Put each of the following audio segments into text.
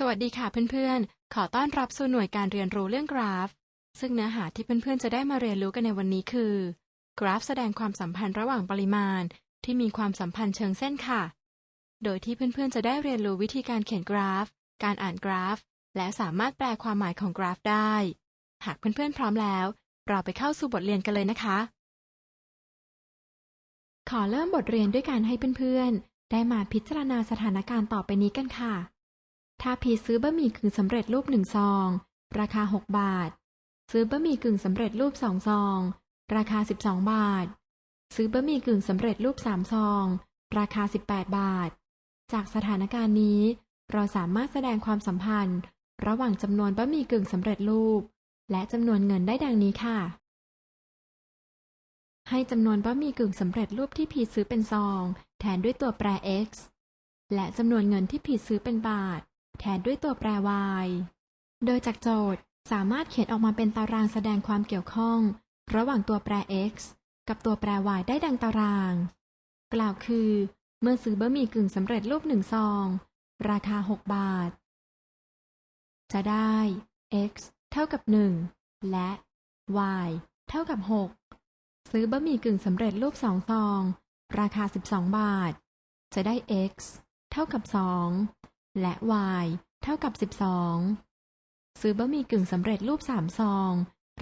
สวัสดีค่ะเพื่อนๆ ขอต้อนรับสู่หน่วยการเรียนรู้เรื่องกราฟ ซึ่งเนื้อหาที่เพื่อนๆ จะได้มาเรียนรู้กันในวันนี้คือ กราฟแสดงความสัมพันธ์ระหว่างปริมาณ ที่มีความสัมพันธ์เชิงเส้นค่ะ โดยที่เพื่อนๆ จะได้เรียนรู้วิธีการเขียนกราฟ การอ่านกราฟ และสามารถแปลความหมายของกราฟได้ หากเพื่อนๆ พร้อมแล้ว เราไปเข้าสู่บทเรียนกันเลยนะคะ ขอเริ่มบทเรียนด้วยการให้เพื่อนๆ ได้มาพิจารณาสถานการณ์ต่อไปนี้กันค่ะ ถ้าพีซื้อบะหมี่กึ่งสำเร็จรูปหนึ่งซอง ราคา 6 บาท ซื้อบะหมี่กึ่งสำเร็จรูปสองซอง ราคา 12 บาท ซื้อบะหมี่กึ่งสำเร็จรูปสามซอง ราคา 18 บาท จากสถานการณ์นี้ เราสามารถแสดงความสัมพันธ์ ระหว่างจำนวนบะหมี่กึ่งสำเร็จรูป และจำนวนเงินได้ดังนี้ค่ะ ให้จำนวนบะหมี่กึ่งสำเร็จรูปที่พีซื้อเป็นซอง แทนด้วยตัวแปร x และจำนวนเงินที่พีซื้อเป็นบาท แทนด้วยตัวแปร y โดยจากโจทย์สามารถเขียนออกมาเป็นตารางแสดงความเกี่ยวข้อง ระหว่างตัวแปร x กับตัวแปร y ได้ดังตาราง กล่าวคือ เมื่อซื้อบะหมี่กึ่งสำเร็จรูปหนึ่งซอง ราคา 6 บาท จะได้ x เท่ากับ 1 และ y เท่ากับ 6 ซื้อบะหมี่กึ่งสำเร็จรูปสองซอง ราคา 12 บาท จะได้ x เท่ากับ 2 และ y เท่ากับ 12 ซื้อบะหมี่กึ่งสำเร็จรูปสามซอง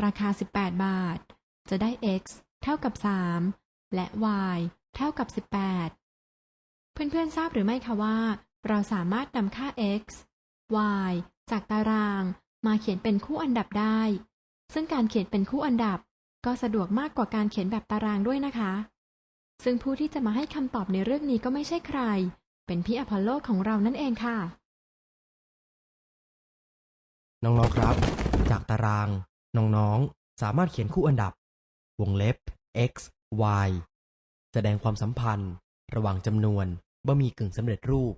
ราคา 18 บาท จะได้ x เท่ากับ 3 และ y เท่ากับ 18 เพื่อนๆทราบหรือไม่คะว่า เราสามารถนำค่า x y จากตารางมาเขียนเป็นคู่อันดับได้ ซึ่งการเขียนเป็นคู่อันดับก็สะดวกมากกว่าการเขียนแบบตารางด้วยนะคะ ซึ่งผู้ที่จะมาให้คำตอบในเรื่องนี้ก็ไม่ใช่ใคร เป็นพี่อพอลโลของเรานั่นเองค่ะ น้องๆครับ จากตาราง น้องๆ สามารถเขียนคู่อันดับ วงเล็บ x y แสดงความสัมพันธ์ ระหว่างจำนวนบะหมี่กึ่งสำเร็จรูป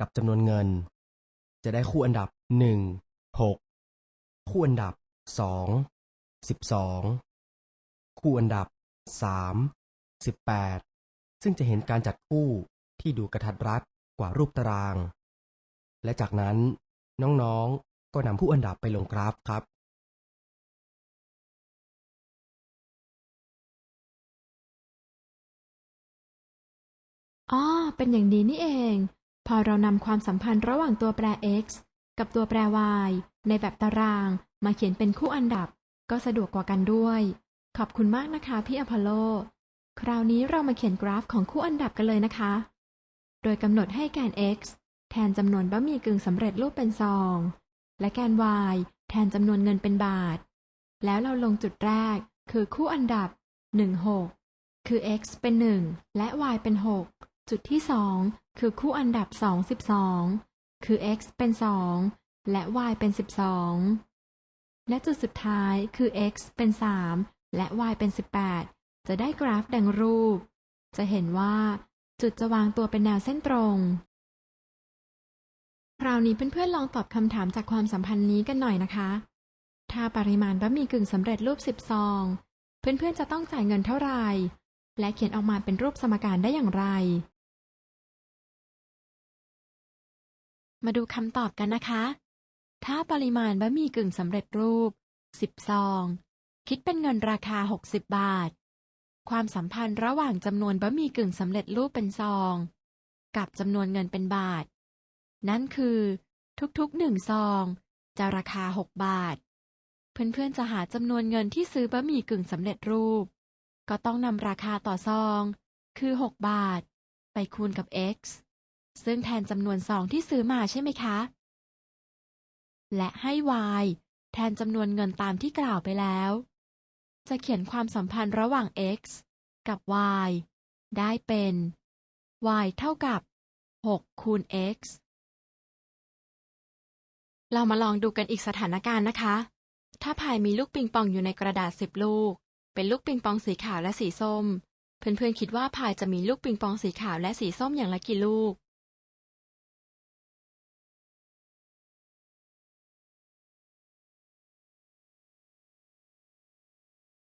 กับจำนวนเงิน จะได้คู่อันดับ 1 6 คู่อันดับ 2 12 คู่อันดับ 3 18 ซึ่งจะเห็นการจัดคู่ ที่ดูกระทัดรัดกว่ารูปตาราง และจากนั้นน้องๆก็นำผู้อันดับไปลงกราฟครับอ๋อเป็นอย่างนี้นี่เอง พอเรานำความสัมพันธ์ระหว่างตัวแปร x กับตัวแปร y ในแบบตารางมาเขียนเป็นคู่อันดับ ก็สะดวกกว่ากันด้วย ขอบคุณมากนะคะพี่อพอลโล คราวนี้เรามาเขียนกราฟของคู่อันดับกันเลยนะคะ โดยกำหนดให้แกน x แทนจำนวนบะหมี่กึ่งสำเร็จรูปเป็นซอง และแกน y แทนจำนวนเงินเป็นบาท แล้วเราลงจุดแรก คือคู่อันดับ 1 6 คือ x เป็น 1 และ y เป็น 6 จุดที่ 2 คือคู่อันดับ 2 12 คือ x เป็น 2 และ y เป็น 12 และจุดสุดท้ายคือ x เป็น 3 และ y เป็น 18 จะได้กราฟดังรูป จะเห็นว่า จุดจะวางตัวเป็นแนวเส้นตรง คราวนี้เพื่อนๆลองตอบคำถามจากความสัมพันธ์นี้กันหน่อยนะคะ ถ้าปริมาณบะหมี่กึ่งสำเร็จรูป10ซอง เพื่อนๆจะต้องจ่ายเงินเท่าไหร่ และเขียนออกมาเป็นรูปสมการได้อย่างไร มาดูคำตอบกันนะคะ ถ้าปริมาณบะหมี่กึ่งสำเร็จรูป10ซอง คิดเป็นเงินราคา 60 บาท ความสัมพันธ์ระหว่างจำนวนบะหมี่กึ่งสำเร็จรูปเป็นซอง กับจำนวนเงินเป็นบาท นั่นคือ ทุกๆหนึ่งซอง จะราคา 6 บาท เพื่อนๆจะหาจำนวนเงินที่ซื้อบะหมี่กึ่งสำเร็จรูป ก็ต้องนำราคาต่อซอง คือ 6 บาท ไปคูณกับ x ซึ่งแทนจำนวนซองที่ซื้อมาใช่ไหมคะ และให้ y แทนจำนวนเงินตามที่กล่าวไปแล้ว จะเขียนความสัมพันธ์ระหว่าง x กับ y ได้เป็น y เท่ากับ 6 คูณ x เรามาลองดูกันอีกสถานการณ์นะคะ ถ้าพายมีลูกปิงปองอยู่ในกระดาษ 10 ลูก เป็นลูกปิงปองสีขาวและสีส้ม เพื่อนๆคิดว่าพายจะมีลูกปิงปองสีขาวและสีส้มอย่างละกี่ลูก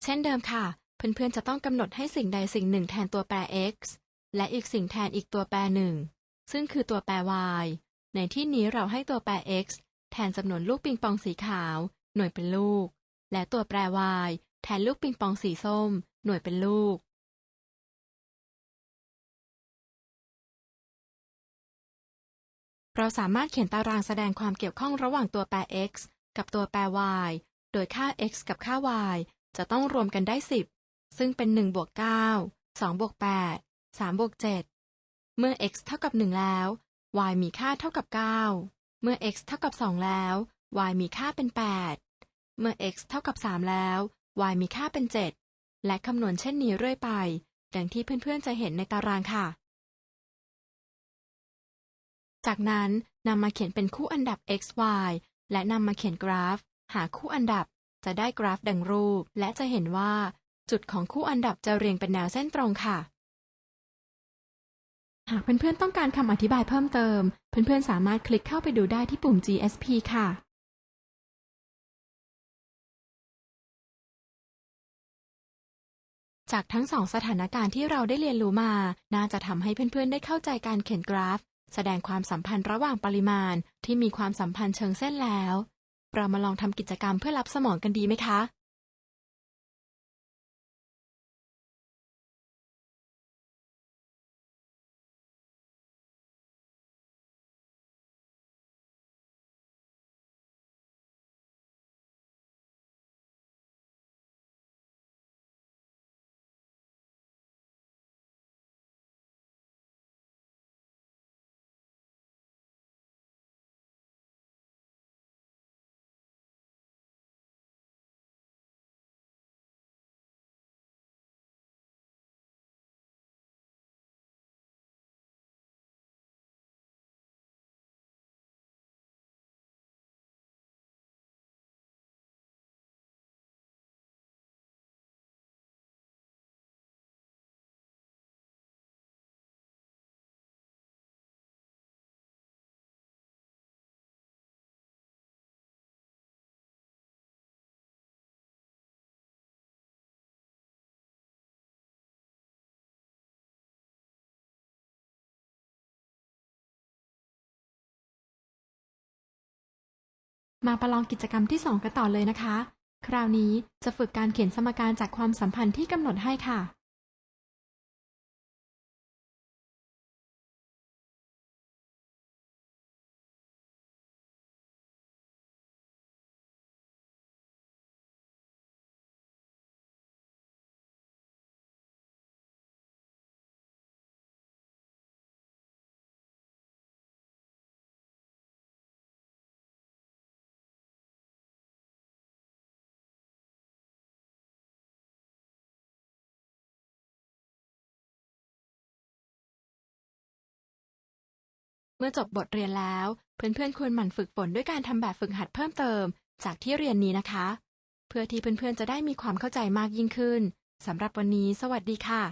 เช่นเดิมค่ะ เพื่อนๆจะต้องกำหนดให้สิ่งใดสิ่งหนึ่งแทนตัวแปร x และอีกสิ่งแทนอีกตัวแปรหนึ่งซึ่งคือตัวแปร y ในที่นี้เราให้ตัวแปร x แทนจำนวนลูกปิงปองสีขาว หน่วยเป็นลูก และตัวแปร y แทนลูกปิงปองสีส้ม หน่วยเป็นลูก เราสามารถเขียนตารางแสดงความเกี่ยวข้องระหว่างตัวแปร x กับตัวแปร y โดยค่า x กับค่า y จะต้องรวมกันได้10ซึ่งเป็น1บวก9 2บวก8 3บวก7เมื่อ x เท่ากับ 1 แล้ว y มีค่าเท่ากับ 9 เมื่อ x เท่ากับ 2 แล้ว y มีค่าเป็น 8 เมื่อ x เท่ากับ 3 แล้ว y มีค่าเป็น 7 และคำนวณเช่นนี้เรื่อยไป ดังที่เพื่อนๆจะเห็นในตารางค่ะ จากนั้นนำมาเขียนเป็นคู่อันดับ x y และนำมาเขียนกราฟ หาคู่อันดับ จะได้กราฟดังรูป และจะเห็นว่า จุดของคู่อันดับจะเรียงเป็นแนวเส้นตรงค่ะ หากเพื่อนๆต้องการคำอธิบายเพิ่มเติม เพื่อนๆสามารถคลิกเข้าไปดูได้ที่ปุ่ม GSP ค่ะจากทั้งสองสถานการณ์ที่เราได้เรียนรู้มา น่าจะทำให้เพื่อนๆ ได้เข้าใจการเขียนกราฟ แสดงความสัมพันธ์ระหว่างปริมาณที่มีความสัมพันธ์เชิงเส้นแล้ว เรามาลองทำกิจกรรมเพื่อรับสมองกันดีไหมคะ มาประลองกิจกรรมที่ 2 กันต่อเลยนะคะ คราวนี้จะฝึกการเขียนสมการจากความสัมพันธ์ที่กำหนดให้ค่ะ เมื่อจบบทเรียนแล้ว เพื่อนๆควรหมั่นฝึกฝนด้วยการทำแบบฝึกหัดเพิ่มเติม จากที่เรียนนี้นะคะ เพื่อที่เพื่อนๆจะได้มีความเข้าใจมากยิ่งขึ้นสำหรับวันนี้ สวัสดีค่ะ